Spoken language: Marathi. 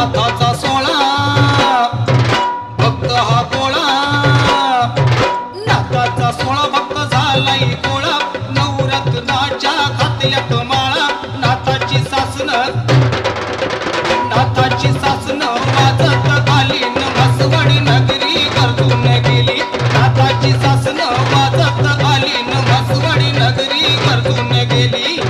हाताचा सोळा भक्त हा गोळा. नाताचा सोळा भक्त झालाय गोळा. नवरत्नाच्या खात्यात माळा. नाथाची सासन नाथाची सासन वाजत आली नसवडी नगरी गर्दून गेली. नाथाची सासन वाजत आली नसवडी नगरी गर्दून गेली.